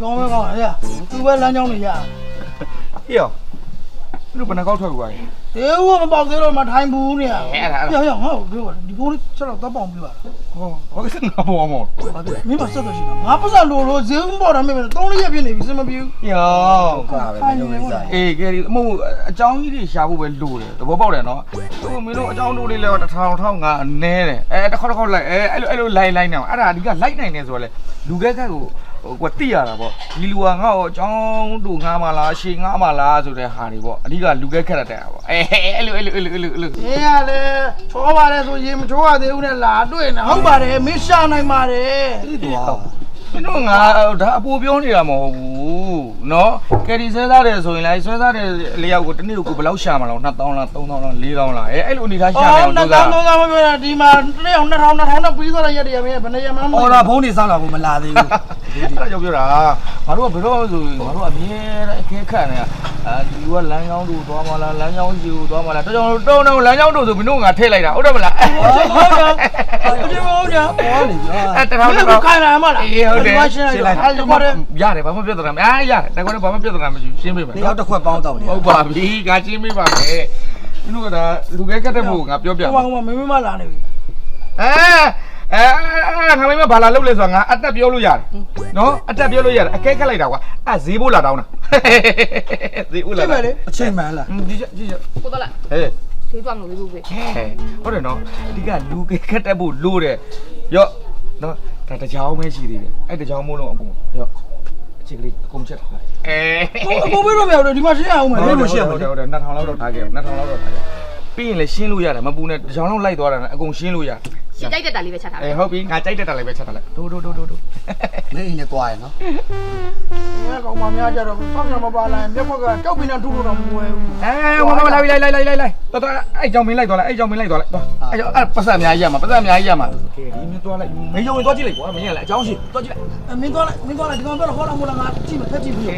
ကောင်းပဲကောင်းရသူပဲလမ်းကြောင်းနေရဟေ့ရောလူဘယ်နှကောက်ထွက်သွားလဲတေးဦးမပေါက်သေးတော့မထိုင်ဘူးနေရအဲ့ဒါအဲ့ဒါရရငါ့ကိုပြောပါဒီဘိုးလေးချက်တော့တပ်ပေါင်ပြပါဟောဘာကစငါဘောမောဘာဖြစ်လဲမင်းမဆက်တော့ရှိတာငါပတ်စံလိုလိုဈေးဦးပေါ်တာမင်းသုံးလေးရက်ပြည့်နေပြီစင်မပြေဘူးယောကာပဲမင်းတို့ကိစ္စအေးကဲဒီအမို့အကြောင်းကြီးတွေရှာဖို့ပဲလိုတယ်သဘောပေါက်တယ်နော်ဟိုမင်းတို့အကြောင်းတို့လေးလဲတစ်ထောင်ထောင်ငါနဲတယ်အဲတစ်ခေါက်တစ်ခေါက်လိုက်အဲအဲ့လိုအဲ့လိုလိုက်လိုက်နေအောင်အဲ့ဒါအဓိကလိုက်နိုင်နေဆိုတော့လေလူကဲကဲကို ဟိုကွတိရတာပေါ့ဒီလူကငါ့ကိုအကြောင်းတို့ငါမလားရှေငါမလားဆိုတဲ့ဟာတွေပေါ့အဓိကလူကဲခက်တဲ့တာပေါ့အဲအဲ့လိုအဲ့လိုအဲ့လိုအဲ့လိုအဲ့လို။အင်းရလေချောပါတယ်ဆိုရင်မချောရသေးဘူးနဲ့လာတွေ့နေဟုတ်ပါတယ်မင်းရှာနိုင်ပါတယ်ဒီတော့ မင်းတို့ငါဒါအပူပြောနေတာမဟုတ်ဘူးเนาะကယ်ရီဆွဲသားတယ်ဆိုရင်လည်းဆွဲသားတယ်လျောက်ကိုတစ်နေ့ကိုဘယ်လောက်ရှာမလဲ2000လား3000လား4000လားအဲအဲ့လိုအနေထားရှာနေ အော် အောင် နှစ် တို့က ထောင်သုံးထောင်မပြောတာဒီမှာတစ်ယောက်2000 2000နဲ့ပြီးသွားတဲ့ရက်တည်းရမင်းဘယ်နေရမှမ အော်လာဖုန်းနေစောက်လာဖို့မလာသေးဘူး အဲ့ဒါကြောင့်ပြောတာငါတို့ကဘယ်တော့ဆိုရင်ငါတို့ကအမြဲတမ်းအခက်ခတ်နေတာအဲဒီကလမ်းကြောင်းတို့သွားမလားလမ်းကြောင်းကြီးကိုသွားမလားတော်ကြောင်တုံးတုံးလမ်းကြောင်းတို့ဆိုမင်းတို့ကထည့်လိုက်တာဟုတ်တယ်မလား ဟုတ်တယ် း ဟုတ်တယ်ဟုတ်တယ်ဟောနေပြီအဲတထောင်မတင်းထောင်ကခိုင်းလာမလားအေးဟုတ်တယ်ရှင်းလိုက်အဲ့ဒီမှာရတယ်ဘာမှပြဿနာမအားရတယ်တကွာဘာမှပြဿနာမရှိရှင်းပေးမယ်တယောက်တစ်ခွက်ပေါင်းတော့နေဟုတ်ပါပြီငါရှင်းပေးပါမယ်မင်းတို့ကဒါလူခဲကတ်တဲ့ဖို့ငါပြောပြဟိုမှာမှာဟိုမှာမင်းမလာနေပြီအဲအဲငါမင်းမဘာလာလုပ်လဲဆိုတော့ငါအတက်ပြောလို့ရတယ်နော်အတက်ပြောလို့ရတယ်အကဲခက်လိုက်တာကွာအဲဈေးဖို့လာတောင်းတာဈေးဦးလာကြည့်မယ်လေအချိန်မှန်လားဒီကြဒီကြကိုတော့လာဟဲ့ ဖေးသွားမလို့လေးဖို့ပဲဟဲ့ဟုတ်တယ်နော်အဓိကလူကခက်တက်ဖို့လိုတယ်ရော့နော်ဒါတကြောင်ပဲရှိသေးတယ်အဲ့တကြောင်မို့လို့အကုန်ရော့အချစ်ကလေးအကုန်ချက်ထားအဲဟိုအပေါ်ပြီးတော့မရဘူးဒီမှာရှင်းအောင်မယ်ဟုတ်တယ်ဟုတ်တယ်ဟုတ်တယ်2000လောက်တော့ထားခဲ့2000လောက်တော့ထားခဲ့ပြီးရင်လည်းရှင်းလို့ရတယ်မပူနဲ့တကြောင်လောက်လိုက်သွားတာနဲ့အကုန်ရှင်းလို့ရ ရှင်းကြိုက်တဲ့တာလေးပဲချက်ထားအဲတယ်ဟုတ်ပြီငါကြိုက်တဲ့တာလေးပဲချက်ထားလိုက်ဒိုးဒိုးဒိုးဒိုးဒိုးမင်းအိမ်နဲ့ကြွားရနော်ငါကောင်မများကြတော့ဆောက်ရမပါလာရင်မျက်မှောက်ကကြောက်ပြီးတော့ထူထူတော့မဝဲဘူးအဲမမလိုက်လိုက်လိုက်လိုက်လိုက်လိုက်တော်တော်အဲ့ကြောင်မင်းလိုက်သွားလိုက်အဲ့ကြောင်မင်းလိုက်သွားလိုက်သွားအဲ့ကြောင်အဲ့ပတ်စံအများကြီးရမှာပတ်စံအများကြီးရမှာကဲဒီမြင်သွားလိုက်မင်းကြောင်သွားကြည့်လိုက်ကွာမင်းရလေအကြောင်းရှိသွားကြည့်လိုက်အမင်းသွားလိုက်မင်းသွားလိုက်ဒီကောင်ပြောတော့ခေါ်တော့မို့လားငါကြည့်မဖက်ကြည့်ပြီးကဲ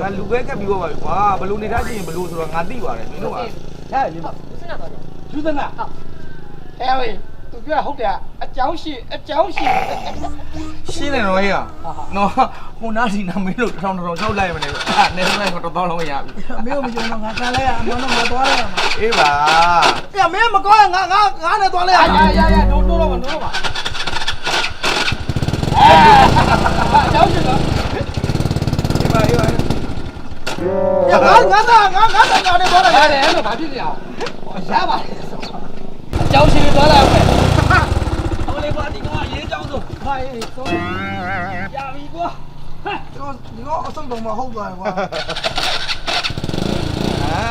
ငါလူပဲကပ်ပြီးတော့ပါပြီကွာဘလို့နေထားချင်းဘလို့ဆိုတော့ငါသိပါတယ်မင်းတို့ကဟဲ့ဒီဟုတ်စဉ်းစားတော့တယ်ယူသနာအဲဝေး သူပြောဟုတ်တယ်အကြောင်းရှိအကြောင်းရှိရှင်းတယ်နော်ဟေ့နော်ဟိုနားစီနာမင်းတို့တောင်တောင်ချောက်လိုက်မနေဘူးအဲ့နဲနဲကတော့တောင်းလုံးရပြီမင်းမယုံတော့ငါခံလိုက်ရအမှန်တော့ငါသွားလိုက်ရမှာအေးပါပြမင်းမကောင်းငါငါငါနဲ့သွားလိုက်ရရရရတိုးတိုးတော့မတိုးပါအကြောင်းရှိတော့အေးပါအေးပါရငါငါသားငါငါသားငါနဲ့သွားလိုက်ရတယ်အဲ့တော့ဘာဖြစ်ကြအောင်ရပါအကြောင်းရှိသွားလိုက်အောင်အမ လေးပါဒီကောင်ရေးကြောင်းဆိုဟာရေးဆုံးရပြီကွာဟဲ့ဒီကောင်ဒီကောင်အဆုတ်တော်မဟုတ်သွားကွာအာ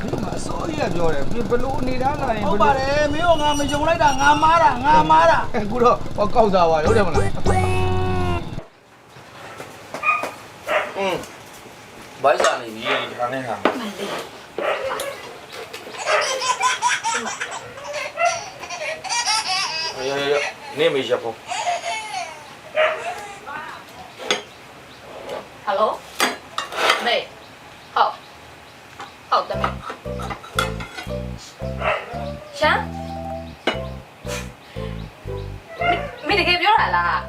ဒီမှာအစိုးရပြောတယ်ဘလို့အနေထားလာရင်ဟုတ်ပါတယ်မင်းကငါမယုံလိုက်တာငါမားတာငါမားတာအခုတော့ဟောကောက်စားပါဟုတ်တယ်မလားอืมဘိုက်စား နေပြီဒီခါနဲ့ဟာရရရနေမေးရဖို့ဟယ်လိုမေဟုတ်ဟုတ်တယ်မေရှမ်းမင်းတကယ်ပြောတာလား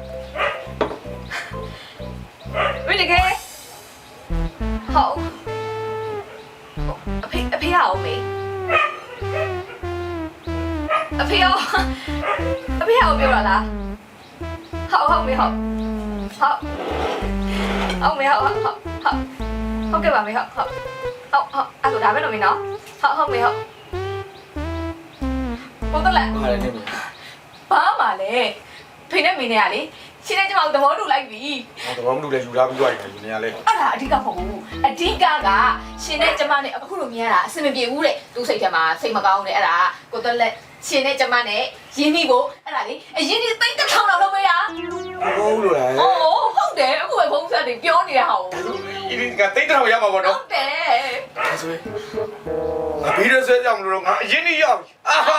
မင်းတကယ်ဟုတ်အ ဖေအဖေရအောင်မေအဖေရောအဖေရအောင်ပြောတာလားဟုတ်ဟုတ်မေဟုတ်ဟုတ်ဟုတ်မေဟုတ်ဟုတ်ဟုတ်ဟုတ်ဟုတ်ကဲ့ပါမေဟုတ်ဟုတ်ဟုတ်ဟုတ်အဲ့ဒါဒါပဲလို့မေနော်ဟုတ်ဟုတ်မေဟုတ်ဘုတ်တော့လက်ဟာလည်းနေမေးဘာမှလဲဖေနဲ့မေနဲ့ကလေ ရှင်းတဲ့ကျမကိုသဘောတူလိုက်ပြီဟောတော့မလို့လေယူထားပြီးသွားပြီနေရလဲအဲ့ဒါအဓိကမဟုတ်ဘူးအဓိကကရှင်တဲ့ကျမနဲ့အခုလိုမြင်ရတာအဆင်မပြေဘူးတဲ့သူ့စိတ်ထဲမှာစိတ်မကောင်းတဲ့အဲ့ဒါကိုတော့လက်ရှင်နဲ့ကျမနဲ့ရင်းနှီးဖို့အဲ့ဒါလေအရင်ဒီသိန်းတစ်ထောင်လောက်လုပ်ပေးတာဟုတ်လို့လေ။အော်ဟုတ်တယ်အခုပဲဖုန်းဆက်နေပြောနေတာဟောဒီကတိတ်တောင်ရမှာပေါ့။နော်ဟုတ်တယ် ဒါဆိုရင်ငါဘီရဆွဲကြောင်မလို့ငါအရင်ကြီးရောက်ပြီအာဟာ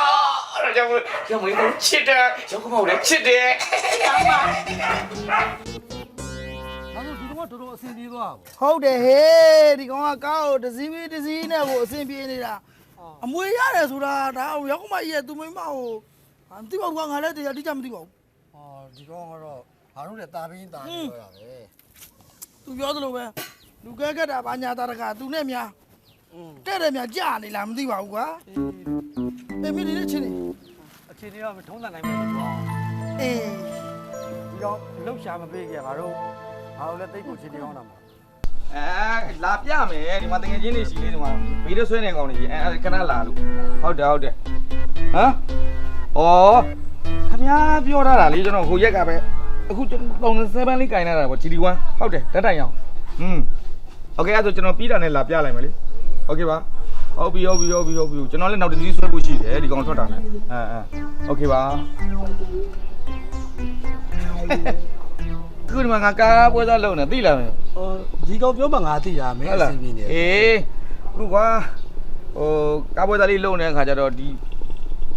အဲ့ဒါကြောင့်မလို့ကျောင်းမင်းတို့ချစ်တယ်ကျောင်းကမောက်တယ်ချစ်တယ်။ဆောင်းပါဒါဆိုဒီတော့တော်တော်အဆင်ပြေသွားဘူးဟုတ်တယ်ဟေးဒီကောင်ကကားကိုတစ်စီးပြီးတစ်စီးနဲ့ကိုအဆင်ပြေနေတာအမွေရတယ်ဆိုတာဒါရောက်ကမကြီးရဲ့သူမိမကိုမသိပါဘူးကွာငါလည်းတရားတိကျမသိပါဘူး။အော်ဒီကောင်ကတော့ငါတို့လည်းတာပင်းတာပြောရပဲသူပြောသလိုပဲလူကဲကက်တာဘာညာတာတကသူနဲ့များ။อืมတဲ့တယ်များကြာနေလားမသိပါဘူးကွာအေးမင်းဒီနေ့ချင်းနေအ ခြေအနေကမထုံးစံနိုင်မှာတော့ အေး ဒီတော့လှုပ်ရှားမပေးခဲ့ငါတို့ငါတို့လည်းတိတ်ကိုချင်းတောင်းတာမှာ အဲလာပြမယ်ဒီမှာတငယ်ချင်းတွေရှိလေးဒီမှာဘီရဆွဲနေကောင်တွေအဲခဏလာလို့ဟုတ်တယ်ဟုတ်တယ်ဟမ်ဩခင်ဗျားပြောထားတာလေကျွန်တော်ဟိုရက်ကပဲအခုကျွန်တော်37လေးကင်နေတာပေါ့ GD1 ဟုတ်တယ်ဓာတ်တိုင်အောင်อืมโอเคအဲ့ဒါဆိုကျွန်တော်ပြီးတာနဲ့လာပြလိုက်မယ်လေโอเคပါ ဟုတ်ပြီဟုတ်ပြီဟုတ်ပြီဟုတ်ပြီကျွန်တော်လည်းနောက်တစ်စီးဆွဲဖို့ရှိတယ်ဒီကောင်ထွက်တာနဲ့အဲအဲโอเคပါခုဒီမှာငါကားပွဲသားလုံးနေသိလားမင်း ။အော်ဒီကောင်ပြောမှငါသိရမယ်အဆင်ပြေနေ အေးခုကွာဟိုကားပွဲသားလေးလုံနေတဲ့ခါကျတော့ဒီ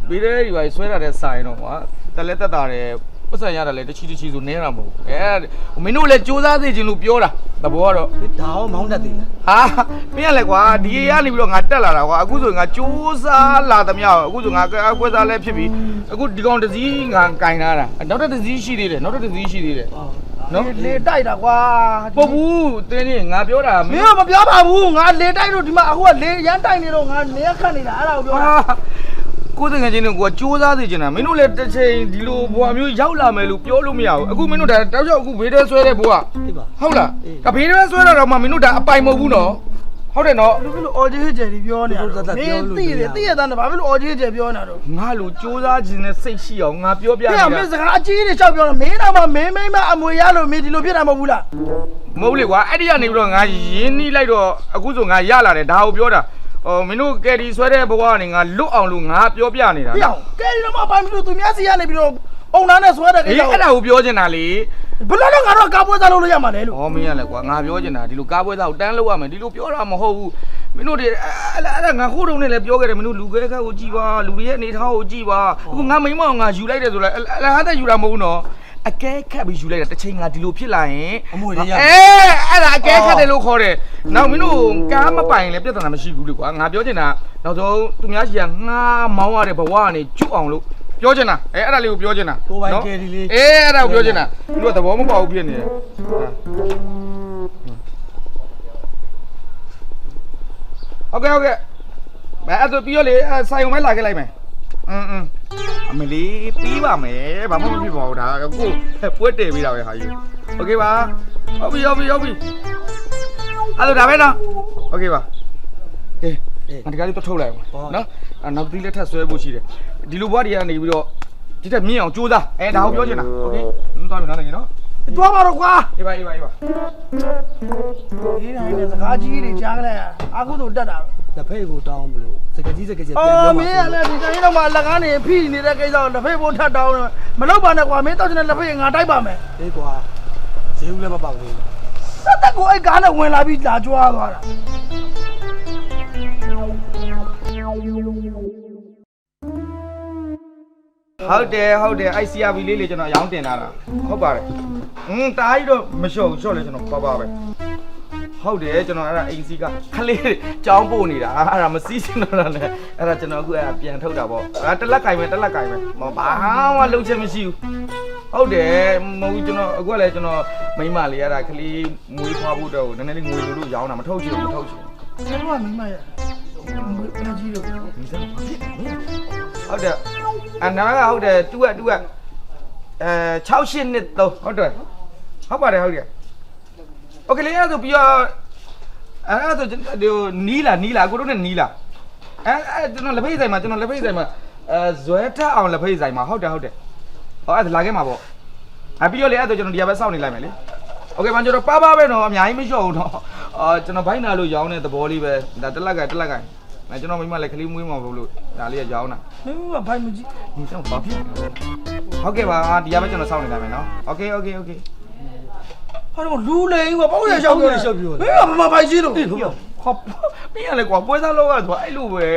ဘေးရဲဒီပါဆွဲရတဲ့ဆိုင်တော့ကွာတက်လက်တက်တာတယ်ပတ်စံရတယ်လေတချီတချီဆိုနဲတာမဟုတ်ဘူးအဲမင်းတို့လည်းစူးစမ်းစေချင်လို့ပြောတာ တဘောကတော့။ဒါအောင်မောင်းတတ်သေးလားဟာမင်းကလည်းကွာဒီရကနေပြီးတော့ငါတက်လာတာကွာအခုဆိုငါစူးစမ်းလာသမျှအခုဆိုငါကားပွဲသားလည်းဖြစ်ပြီအခုဒီကောင်တစ်စီးငါကင်လာတာနောက်တစ်စီးရှိသေးတယ်နောက်တစ်စီးရှိသေးတယ်။အော်နော်လေတိုက်တာကွာပုတ်ဘူးတင်းနေငါပြောတာမင်းကမပြောပါဘူးငါလေတိုက်လို့ဒီမှာအခုကလေရမ်းတိုက်နေတော့ငါနေရခတ်နေတာအဲ့ဒါကိုပြောတာဟာ ကိုယ်တကယ်ချင်းတို့ကစူးစမ်းစေချင်တာမင်းတို့လည်းတစ်ချိန်ဒီလိုဘွာမျိုးရောက်လာမယ်လို့ပြောလို့မရဘူးအခုမင်းတို့ဒါတောက်ချောက်အခုဘေးထဲဆွဲတဲ့ဘွာအေးပါဟုတ်လားအေးဒါဘေးထဲဆွဲတာတော့မှမင်းတို့ဒါအပိုင်မဟုတ်ဘူးနော်ဟုတ်တယ်နော်ဘယ်လိုအော်ဂျီဟစ်ဂျယ်ဒီပြောနေတာမင်းသိတယ်သိရတဲ့ဘာဖြစ်လို့အော်ဂျီဟစ်ဂျယ်ပြောနေတာတော့ငါလိုစူးစမ်းခြင်းနဲ့စိတ်ရှိအောင်ငါပြောပြပြနေရတာမင်းစကားအကြီးတွေလျှောက်ပြောတော့မင်းတော့မမင်းမိမအမွေရလို့မင်းဒီလိုဖြစ်တာမဟုတ်ဘူးလားမဟုတ်လေကွာအဲ့ဒီကနေပြီးတော့ငါရင်းနှီးလိုက်တော့အခုဆိုငါရလာတယ်ဒါကိုပြောတာ ဟိုမင်းတို့ကယ်ရီဆွဲတဲ့ဘဝကနေငါလွတ်အောင်လို့ငါပြောပြနေတာပြအောင်ကဲဒီတော့မှဘာဖြစ်လို့သူများစီကနေပြီးတော့အုံနာနဲ့ဆွဲတဲ့ကိအေးစ္စအဲ့ဒါကိုပြောချင်တာလေဘယ်လိုလဲငါတော့ကားပွဲစားလုပ်လို့ရမှာလဲလို့။ဟောမင်းရလဲကွာငါပြောချင်တာဒီလိုကားပွဲသားကိုတန်းလောက်ရမယ်ဒီလိုပြောတာမဟုတ်ဘူး။မင်းတို့တွေအဲ့အဲ့ဒါငါခိုးတုံနဲ့လည်းပြောခဲ့တယ်မင်းတို့လူခဲခက်ကိုကြည်ပါလူတွေရဲ့အနေထားကိုကြည်ပါအခုငါမိမအောင်ငါယူလိုက်တယ်ဆိုလဲအဲ့အဲ့ဟာတဲ့ယူတာမဟုတ်ဘူးနော်။ အကဲခက်ပြီးယူလိုက်တာတစ်ချိန်ငါဒီလိုဖြစ်လာရင် အမွေတွေရ အေးအဲ့ဒါအကဲခက်တယ်လို့ခေါ်တယ်။နောက်မင်းတို့ကားမပိုင်လည်းပြဿနာမရှိဘူးလေကွာငါပြောချင်တာနောက်ဆုံးသူများရှိကငါမောင်းရတဲ့ဘဝကနေကျွတ်အောင်လို့ပြောချင်တာအဲအဲ့ဒါလေးကိုပြောချင်တာ ကိုပိုင် နော် ကယ်ရီလေး အေးအဲ့ဒါကိုပြောချင်တာသူတို့ကသဘောမပေါက်ဘူးဖြစ်နေတယ်ဟုတ်ကဲ့ဟုတ်ကဲ့မအဲ့ဒါပြီးရောလေအဲ့ဆိုင်ုံမဲလာခဲ့လိုက်မယ်อืมอืม အမလီပြီးပါမယ်ဘာမှမဖြစ်ပါဘူးဒါကိုပွဲတည်ပြီးတာပဲဟာယူโอเคပါဟုတ်ပြီဟုတ်ပြီဟုတ်ပြီအဲ့ဒါဒါပဲနော်โอเคပါအေးငါဒီကလေးတော့ထုတ်လိုက်အောင်နော်အဲ့နောက်သီးလက်ထပ်ဆွဲဖို့ရှိတယ်ဒီလိုဘွားတွေကနေပြီးတော့ဒီထက်မြင့်အောင်ကြိုးစားအဲဒါကိုပြောချင်တာโอเคနင်းသွားပြီနော်ငယ်နော် တွားပါတော့ကွာအေးပါအေးပါအေးပါဒီတိုင်းနဲ့စကားကြီးတွေကြားကြလိုက်အခုတော့တက်တာလက်ဖေးကိုတောင်းမလို့စကကြီးစကကြီးပြန်အော်ပြောမမှာင်းကလည်းဒီတိုင်းတော့မှလက်ကားနေဖိနေတဲ့ကိစ္စကိုလက်ဖေးဖို့ထပ်တောင်းတယ်မလုပ်ပါနဲ့ကွာမင်းတောက်ချင်တဲ့လက်ဖေးငါတိုက်ပါမယ်အေးကွာဈေးဦးလည်းမပေါက်သေးဘူးစက်တက်ကိုအဲ့ကားနဲ့ဝင်လာပြီးလာကြွားသွားတာ ဟုတ်တယ်ဟုတ်တယ် ICRB လေးလေကျွန်တော်ရောင်းတင်လာတာဟုတ်ပါတယ်อืมတားကြီးတော့မလျှော့ဘူးလျှော့လဲကျွန်တော်ပါပါပဲဟုတ်တယ်ကျွန်တော်အဲ့ဒါ AC ကခလေးကြောင်းပို့နေတာအဲ့ဒါမစီးစင်တော့တာနဲ့အဲ့ဒါကျွန်တော်အခုအဲ့ဒါပြန်ထုတ်တာပေါ့အဲ့တက်လက်ကင်ပဲတက်လက်ကင်ပဲမဘာမှလုံးချက်မရှိဘူးဟုတ်တယ်မဟုတ်ဘူးကျွန်တော်အခုကလည်းကျွန်တော်မိန်းမလေးအဲ့ဒါခလေးမွေးဖွားဖို့တော့နည်းနည်းလေးငွေလိုလို့ရောင်းတာမထုတ်ချင်ဘူးမထုတ်ချင်ဘူးကျွန်တော်ကမိမရဘယ်ကြီးလို့ဒီစမ်းဘာဖြစ်လဲဟုတ်တယ် အနာကဟုတ်တယ်တူကတူကအဲ6ရှစ်နှစ်3ဟုတ်တယ်ဟုတ်ပါတယ်ဟုတ်တယ်โอเคလေအဲ့ဒါဆိုပြီးတော့အဲ့ဒါဆိုဒီနီးလာနီးလာကိုတို့နဲ့နီးလာအဲအဲကျွန်တော်လက်ဖိတ်ဆိုင်မှာကျွန်တော်လက်ဖိတ်ဆိုင်မှာအဲဇွဲထက်အောင်လက်ဖိတ်ဆိုင်မှာဟုတ်တယ်ဟုတ်တယ်ဟောအဲ့ဒါလာခဲ့မှာပေါ့အပြီးတော့လေအဲ့ဒါကျွန်တော်ဒီကပဲစောင့်နေလိုက်မယ်လေโอเคမကျွန်တော်ပါပါပဲတော့အများကြီးမလျှော့ဘူးတော့အာကျွန်တော်ဘိုင်းနာလို့ရောင်းတဲ့သဘောလေးပဲဒါတက်လက်ကတက်လက်က အဲ အဲကျွန်တော်မိမလည်းခလေးမွေးမှာဘလို့ဒါလေးကရောင်းတာ မင်းကဖိုင်မကြည့် ဒီတော့ဘာဖြစ်လဲဟုတ်ကဲ့ပါဒီရပဲကျွန်တော်စောင့်နေတာမယ်နော်โอเคโอเคโอเค ဟာတော့လူလိန်ကပေါ့ရရှောက်ပြောရှောက်ပြောမင်းကမမဖိုင်ကြည့်လို့ ဟော ဟာမင်းကလည်းကွာပွဲစားလောကဆိုတာအဲ့လိုပဲ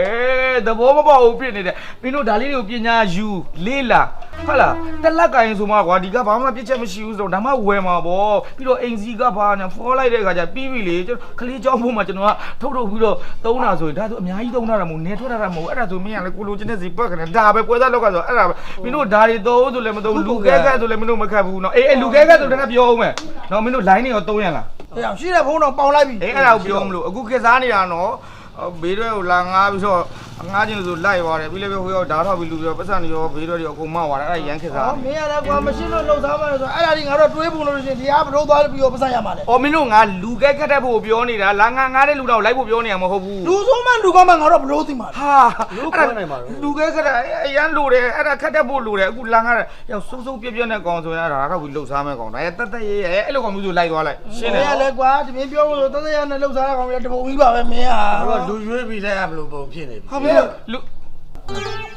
သဘောမပေါက်ဘူးဖြစ်နေတယ်မင်းတို့ဒါလေးတွေကိုပညာယူလေးလာဟာလားတက်လက်ကရင်ဆိုမှကွာဒီကဘာမှပြစ်ချက်မရှိဘူးဆိုတော့ဒါမှဝယ်မှာပေါ့ပြီးတော့အိမ်စီကဘာညာဖောလိုက်တဲ့အခါကျပြီးပြီလေကျွန်တော်ကလေးကြောင်းဖို့မှကျွန်တော်ကထုတ်ထုတ်ပြီးတော့သုံးတာဆိုရင်ဒါဆိုအများကြီးသုံးတာမဟုတ်နေထွက်တာမဟုတ်အဲ့ဒါဆိုမင်းကလည်းကိုလိုချင်တဲ့စီပတ်ခနဲ့ဒါပဲပွဲစားလောက်ကဆိုအဲ့ဒါပဲမင်းတို့ဒါတွေသုံးဆိုလည်းမသုံးလူခဲခဲဆိုလည်းမင်းတို့မခတ်ဘူးနော်အေးအေးလူခဲခဲဆိုတော့ငါပြောအောင်မယ်နော်မင်းတို့ line တွေရောသုံးရလား အေးအောင်ရှိတဲ့ဖုန်းတော့ပေါင်လိုက်ပြီ အေးအဲ့ဒါကိုပြောမလို့အခုခေတ်စားနေတာနော်အော်ဘေးတွေကိုလာငားပြီးတော့ ငားခြင်းလို့ဆိုလိုက်သွားတယ်ပြီးလည်းပဲဟိုရောက်ဓာတ်ထောက်ပြီးလူပြီးတော့ပတ်စံတွေရောဘေးတွေရောအကုန်မသွားတယ်အဲ့ဒါရန်ခေတ်စားဟောမင်းရလည်းကွာမရှိလို့လှုပ်သားမှလည်းဆိုအဲ့ဒါဒီငါတို့တွေးပုံလို့ရှိရင်ဒီအားဘလို့သွားပြီးတော့ပတ်စံရမှာလေအော်မင်းတို့ငါလူကဲခတ်တဲ့ဖို့ပြောနေတာလာငားငားတဲ့လူတော့လိုက်ဖို့ပြောနေရမဟုတ်ဘူးလူဆိုးမှလူကောင်းမှငါတို့ဘလို့သိမှာလဲဟာလူကဲခတ်တဲ့အရန်လိုတယ်အဲ့ဒါခတ်တဲ့ဖို့လိုတယ်အခုလာငားတဲ့ရောက်စိုးစိုးပြက်ပြက်နဲ့ကောင်ဆိုရင်အဲ့ဒါတော့ပြီးလှုပ်ရှားမဲ့ကောင်ဒါရဲ့တက်တက်ရဲရဲအဲ့လိုကောင်မျိုးဆိုလိုက်သွားလိုက်ရှင်းတယ်မင်းရလည်းကွာဒီမင်းပြောလို့တသက်ရနဲ့လှုပ်သားတဲ့ကောင်ကြီးတပုံကြီးပါပဲမင်းဟာတော့လူရွေးပြီးလဲဘလို့ပုံဖြစ်နေပြီဟာဘယ်လူ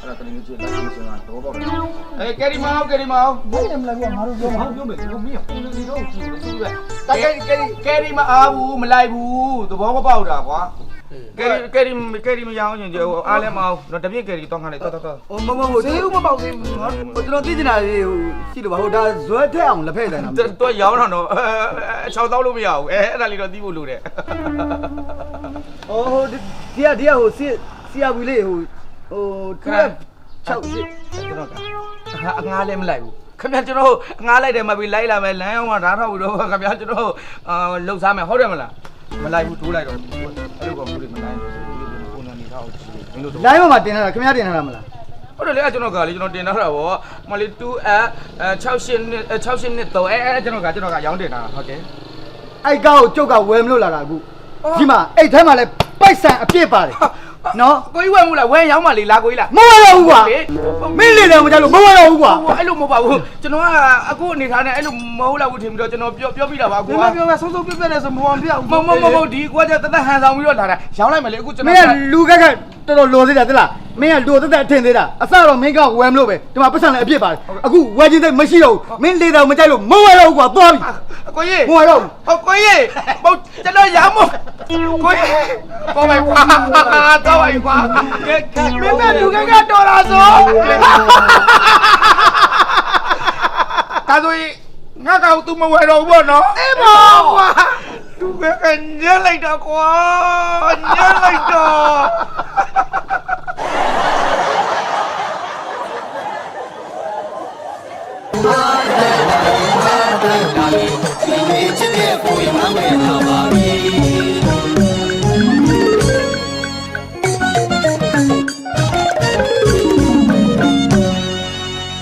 အဲ့ဒါတကယ်ကြီးလက်ရှိစမ်းတော့ပေါ့အေးကယ်ရီမောင်ကယ်ရီမောင်ဘယ်နဲ့မလဲကွာငါတို့ပြောမှာပြောမယ်ပြောမင်းကပုံစံတော့ကြည့်လို့ဆိုရတကယ်ကယ်ရီကယ်ရီမအားဘူးမလိုက်ဘူးသဘောမပေါက်တာကွာကယ်ရီကယ်ရီကယ်ရီမရအောင်ရင်အားလည်းမအောင်တော့တပြည့်ကယ်ရီတော့ခါလိုက်တော့တော့ဟိုမမဟိုဈေးဥမပေါက်သေးဘူးငါဟိုကျွန်တော်သိချင်တာလေးဟိုရှိလို့ပါဟိုဒါဇွဲထက်အောင်လက်ဖက်တယ်နော်တော့ရောင်းတော့တော့6တောင်းလို့မရဘူးအဲအဲ့ဒါလေးတော့တီးဖို့လိုတယ်ဟိုဟိုဒီကဒီကဟိုစီစီ ရဘူးလေးဟိုဟိုထက်6ရှစ်ကျွန်တော်ကအငားလည်းမလိုက်ဘူးခင်ဗျာကျွန်တော်ငားလိုက်တယ်မပြီးလိုက်လာမယ်လမ်းအောင်ကဓာတ်ထောက်ပြီးတော့ခင်ဗျာကျွန်တော်အာလှုပ်ရှားမယ်ဟုတ်တယ်မလားမလိုက်ဘူးထိုးလိုက်တော့အဲ့လိုကောင်မျိုးတွေမလိုက်ဘူးပုံစံနေထားအောင်ကြည့်မင်းတို့လိုင်းပေါ်မှာတင်ထားတာခင်ဗျားတင်ထားတာမလားဟုတ်တယ်လေကျွန်တော်ကလေကျွန်တော်တင်ထားတာဗောမလေး2 a 68နှစ်68နှစ်3အဲအဲကျွန်တော်ကကျွန်တော်ကရောင်းတင်တာဟုတ်ကဲ့အဲ့ကားကိုကျုပ်ကဝယ်မလို့လာတာအခုဒီမှာအဲ့ထဲမှာလဲပိုက်ဆံအပြည့်ပါတယ် နော်ကိုကြီးဝယ်မှုလားဝယ်ရောင်းပါလေလာကိုကြီးလားမဝယ်တော့ဘူးကွာမင်းလေတယ်မကြလို့မဝယ်တော့ဘူးကွာဟိုအဲ့လိုမဟုတ်ပါဘူးကျွန်တော်ကအခုအနေထားနဲ့အဲ့လိုမဟုတ်လားဘူးထင်ပြီးတော့ကျွန်တော်ပြောပြောပြတာပါမကိုင်းကမပြောမဲ့ဆုံးဆုံးပြပြနေဆိုမဝန်ပြအောင်မမမမဒီကွာကျတသက်ဟန်ဆောင်ပြီးတော့လာတာရောင်းလိုက်မယ်လေအခုကျွန်မတော်င်းကလူကကတော်တော်လိုသေးတာသလား မင်းကလိုသက်သက်အထင်သေးတာအစတော့မင်းကဝယ်မလို့ပဲဒီမှာပတ်စံလည်းအပြည့်ပါတယ်အခုဝယ်ခြင်းသိမရှိတော့ဘူးမင်းလေတယ်မကြိုက်လို့မဝယ်တော့ဘူးကွာသွားပြီကိုကြီးမဝယ်တော့ဘူးဟောကိုကြီးဟိုကျွန်တော်ရောင်းမို့ကိုကြီးပေါ်မယ်ကွာတော့ပါကွာကဲကဲမင်းမလူကကတော်လာဆိုဒါဆိုရင်ငါကောင်သူမဝယ်တော့ဘူးပေါ့နော်အေးပါကွာသူကညက်လိုက်တော့ကွာညက်လိုက်တော့ တန်းတာမီဒီနေ့ချစ်တဲ့ကိုရမမဲ့ပါပါပြီ